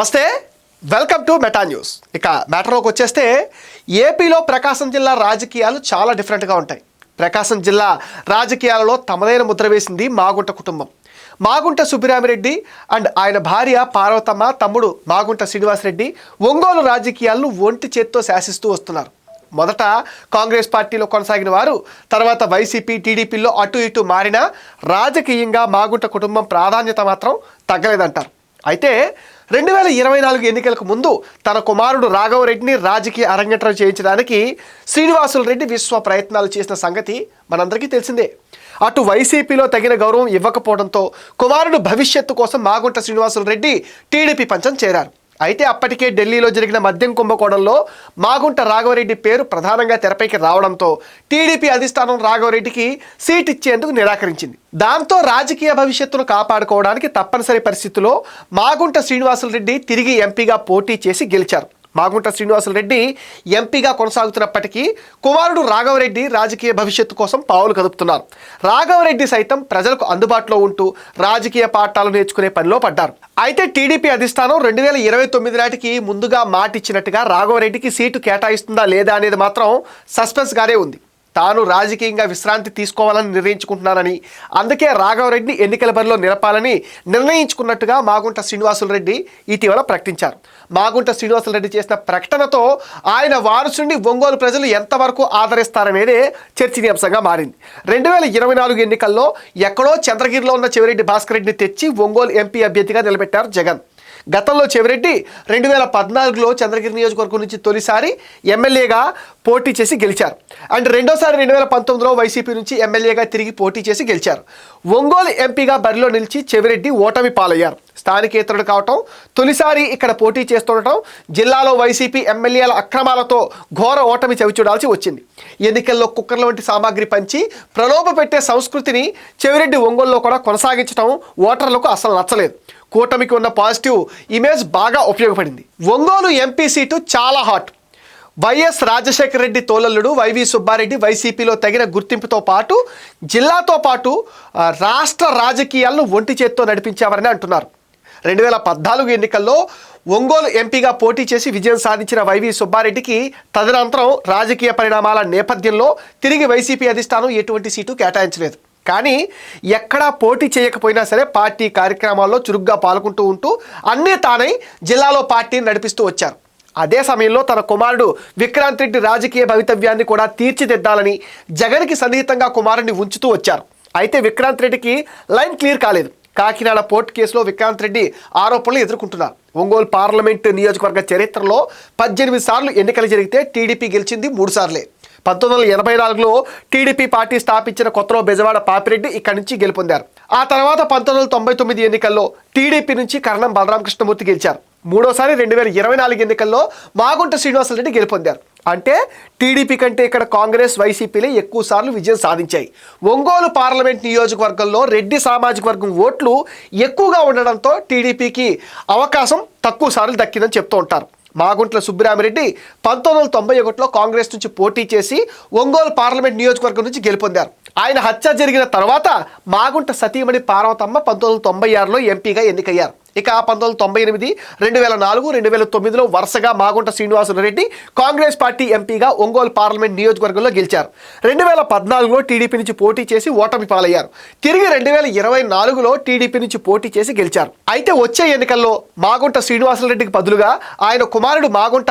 నమస్తే. Welcome to meta news ఇక మ్యాటర్లోకి వచ్చేస్తే ఏపీలో ప్రకాశం జిల్లా రాజకీయాలు చాలా డిఫరెంట్గా ఉంటాయి. ప్రకాశం జిల్లా రాజకీయాలలో తమదైన ముద్ర వేసింది మాగుంట కుటుంబం. మాగుంట సుబ్బిరామిరెడ్డి అండ్ ఆయన భార్య పార్వతమ్మ తమ్ముడు మాగుంట శ్రీనివాసరెడ్డి ఒంగోలు రాజకీయాలను ఒంటి చేత్తో శాసిస్తూ వస్తున్నారు. మొదట కాంగ్రెస్ పార్టీలో కొనసాగిన వారు తర్వాత వైసీపీ టీడీపీలో అటు ఇటు మారినా రాజకీయంగా మాగుంట కుటుంబం ప్రాధాన్యత మాత్రం తగ్గలేదంటారు. అయితే రెండు వేల ఇరవై నాలుగు ఎన్నికలకు ముందు తన కుమారుడు రాఘవరెడ్డిని రాజకీయ అరంగేట్రం చేయించడానికి శ్రీనివాసులు రెడ్డి విశ్వ ప్రయత్నాలు చేసిన సంగతి మనందరికీ తెలిసిందే. అటు వైసీపీలో తగిన గౌరవం ఇవ్వకపోవడంతో కుమారుడు భవిష్యత్తు కోసం మాగుంట శ్రీనివాసులు రెడ్డి టీడీపీ పంచం చేరారు. అయితే అప్పటికే ఢిల్లీలో జరిగిన మద్యం కుంభకోణంలో మాగుంట రాఘవరెడ్డి పేరు ప్రధానంగా తెరపైకి రావడంతో టీడీపీ అధిష్టానం రాఘవరెడ్డికి సీట్ ఇచ్చేందుకు నిరాకరించింది. దాంతో రాజకీయ భవిష్యత్తును కాపాడుకోవడానికి తప్పనిసరి పరిస్థితుల్లో మాగుంట శ్రీనివాసులు రెడ్డి తిరిగి ఎంపీగా పోటీ చేసి గెలిచారు. మాగుంట శ్రీనివాసరెడ్డి ఎంపీగా కొనసాగుతున్నప్పటికీ కుమారుడు రాఘవరెడ్డి రాజకీయ భవిష్యత్తు కోసం పావులు కదుపుతున్నారు. రాఘవరెడ్డి సైతం ప్రజలకు అందుబాటులో ఉంటూ రాజకీయ పాఠాలు నేర్చుకునే పనిలో పడ్డారు. అయితే టీడీపీ అధిష్టానం రెండు వేల ఇరవై తొమ్మిది నాటికి ముందుగా మాటిచ్చినట్టుగా రాఘవరెడ్డికి సీటు కేటాయిస్తుందా లేదా అనేది మాత్రం సస్పెన్స్గానే ఉంది. తాను రాజకీయంగా విశ్రాంతి తీసుకోవాలని నిర్ణయించుకుంటున్నానని అందుకే రాఘవరెడ్డిని ఎన్నికల బరిలో నిలపాలని నిర్ణయించుకున్నట్టుగా మాగుంట శ్రీనివాసులు రెడ్డి ఇటీవల ప్రకటించారు. మాగుంట శ్రీనివాసులు రెడ్డి చేసిన ప్రకటనతో ఆయన వారసుని ఒంగోలు ప్రజలు ఎంతవరకు ఆదరిస్తారనేదే చర్చనీయాంశంగా మారింది. రెండు వేల ఇరవై నాలుగు ఎన్నికల్లో ఎక్కడో చంద్రగిరిలో ఉన్న చెవిరెడ్డి భాస్కర్ రెడ్డిని తెచ్చి ఒంగోలు ఎంపీ అభ్యర్థిగా నిలబెట్టారు జగన్. గతంలో చెవిరెడ్డి రెండు వేల పద్నాలుగులో చంద్రగిరి నియోజకవర్గం నుంచి తొలిసారి ఎమ్మెల్యేగా పోటీ చేసి గెలిచారు. అండ్ రెండోసారి రెండు వేల పంతొమ్మిదిలో వైసీపీ నుంచి ఎమ్మెల్యేగా తిరిగి పోటీ చేసి గెలిచారు. ఒంగోలు ఎంపీగా బరిలో నిలిచి చెవిరెడ్డి ఓటమి పాలయ్యారు. స్థానికేతరుడు కావటం తొలిసారి ఇక్కడ పోటీ చేస్తుండటం జిల్లాలో వైసీపీ ఎమ్మెల్యేల అక్రమాలతో ఘోర ఓటమి చవిచూడాల్సి వచ్చింది. ఎన్నికల్లో కుక్కర్ల వంటి సామాగ్రి పంచి ప్రలోభ పెట్టే సంస్కృతిని చెవిరెడ్డి ఒంగోలులో కూడా కొనసాగించడం ఓటర్లకు అసలు నచ్చలేదు. కూటమికి ఉన్న పాజిటివ్ ఇమేజ్ బాగా ఉపయోగపడింది. ఒంగోలు ఎంపీ సీటు చాలా హాట్. వైఎస్ రాజశేఖర రెడ్డి తోలల్లుడు వైవి సుబ్బారెడ్డి వైసీపీలో తగిన గుర్తింపుతో పాటు జిల్లాతో పాటు రాష్ట్ర రాజకీయాలను ఒంటి చేత్తో నడిపించేవారని అంటున్నారు. రెండు వేల పద్నాలుగు ఎన్నికల్లో ఒంగోలు ఎంపీగా పోటీ చేసి విజయం సాధించిన వైవి సుబ్బారెడ్డికి తదనంతరం రాజకీయ పరిణామాల నేపథ్యంలో తిరిగి వైసీపీ అధిష్టానం ఎటువంటి సీటు కేటాయించలేదు. కానీ ఎక్కడా పోటీ చేయకపోయినా సరే పార్టీ కార్యక్రమాల్లో చురుగ్గా పాల్గొంటూ ఉంటూ అన్నీ తానై జిల్లాలో పార్టీని నడిపిస్తూ వచ్చారు. అదే సమయంలో తన కుమారుడు విక్రాంత్ రెడ్డి రాజకీయ భవితవ్యాన్ని కూడా తీర్చిదిద్దాలని జగన్కి సన్నిహితంగా కుమారుడిని ఉంచుతూ వచ్చారు. అయితే విక్రాంత్ రెడ్డికి లైన్ క్లియర్ కాలేదు. కాకినాడ పోర్ట్ కేసులో విక్రాంత్ రెడ్డి ఆరోపణలు ఎదుర్కొంటున్నారు. ఒంగోలు పార్లమెంట్ నియోజకవర్గ చరిత్రలో పద్దెనిమిది సార్లు ఎన్నికలు జరిగితే టీడీపీ గెలిచింది మూడుసార్లే పంతొమ్మిది వందల ఎనభై నాలుగులో టీడీపీ పార్టీ స్థాపించిన కొత్తలో బెజవాడ పాపిరెడ్డి ఇక్కడి నుంచి గెలుపొందారు. ఆ తర్వాత పంతొమ్మిది వందల తొంభై తొమ్మిది ఎన్నికల్లో టీడీపీ నుంచి కరణం బలరామకృష్ణమూర్తి గెలిచారు. మూడోసారి రెండు వేల ఇరవై నాలుగు ఎన్నికల్లో మాగుంట శ్రీనివాసరెడ్డి గెలుపొందారు. అంటే టీడీపీ కంటే ఇక్కడ కాంగ్రెస్ వైసీపీలే ఎక్కువ సార్లు విజయం సాధించాయి. ఒంగోలు పార్లమెంట్ నియోజకవర్గంలో రెడ్డి సామాజిక వర్గం ఓట్లు ఎక్కువగా ఉండడంతో టీడీపీకి అవకాశం తక్కువ సార్లు దక్కిందని చెప్తూ ఉంటారు. మాగుంట్ల సుబ్బిరామిరెడ్డి పంతొమ్మిది వందల తొంభై ఒకటిలో కాంగ్రెస్ నుంచి పోటీ చేసి ఒంగోలు పార్లమెంట్ నియోజకవర్గం నుంచి గెలుపొందారు. ఆయన హత్య జరిగిన తర్వాత మాగుంట సతీమణి పార్వతమ్మ పంతొమ్మిది వందల తొంభై ఆరులో ఎంపీగా ఎన్నికయ్యారు. ఇక పంతొమ్మిది వందల తొంభై ఎనిమిది రెండు వేల నాలుగు రెండు వేల తొమ్మిదిలో వరుసగా మాగుంట శ్రీనివాసులు రెడ్డి కాంగ్రెస్ పార్టీ ఎంపీగా ఒంగోలు పార్లమెంట్ నియోజకవర్గంలో గెలిచారు. రెండు వేల పద్నాలుగులో టీడీపీ నుంచి పోటీ చేసి ఓటమి పాలయ్యారు. తిరిగి రెండు వేల ఇరవై నాలుగులో టీడీపీ నుంచి పోటీ చేసి గెలిచారు. అయితే వచ్చే ఎన్నికల్లో మాగుంట శ్రీనివాసులు రెడ్డికి బదులుగా ఆయన కుమారుడు మాగుంట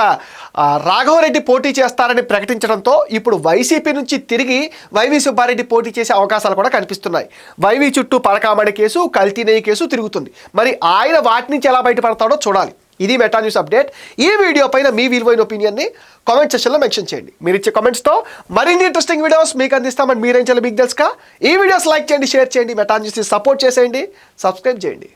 రాఘవరెడ్డి పోటీ చేస్తారని ప్రకటించడంతో ఇప్పుడు వైసీపీ నుంచి తిరిగి వైవి సుబ్బారెడ్డి పోటీ చేసే అవకాశాలు కూడా కనిపిస్తున్నాయి. వైవి చుట్టూ పరకామణి కేసు కల్తీ నెయ్యి కేసు తిరుగుతుంది. మరి ఆయన వాటి నుంచి ఎలా బయటపడతాడో చూడాలి. ఇది మెటా న్యూస్ అప్డేట్ ఈ వీడియో పైన మీ విలువైన ఒపీనియన్ని కామెంట్ సెక్షన్లో మెన్షన్ చేయండి. మీరు ఇచ్చే కామెంట్స్తో మరిన్ని ఇంట్రెస్టింగ్ వీడియోస్ మీకు అందిస్తామని మీరేం చేయాలి మీకు తెలుసుక ఈ వీడియోస్ లైక్ చేయండి షేర్ చేయండి మెటా న్యూస్ని సపోర్ట్ చేసేయండి. సబ్స్క్రైబ్ చేయండి.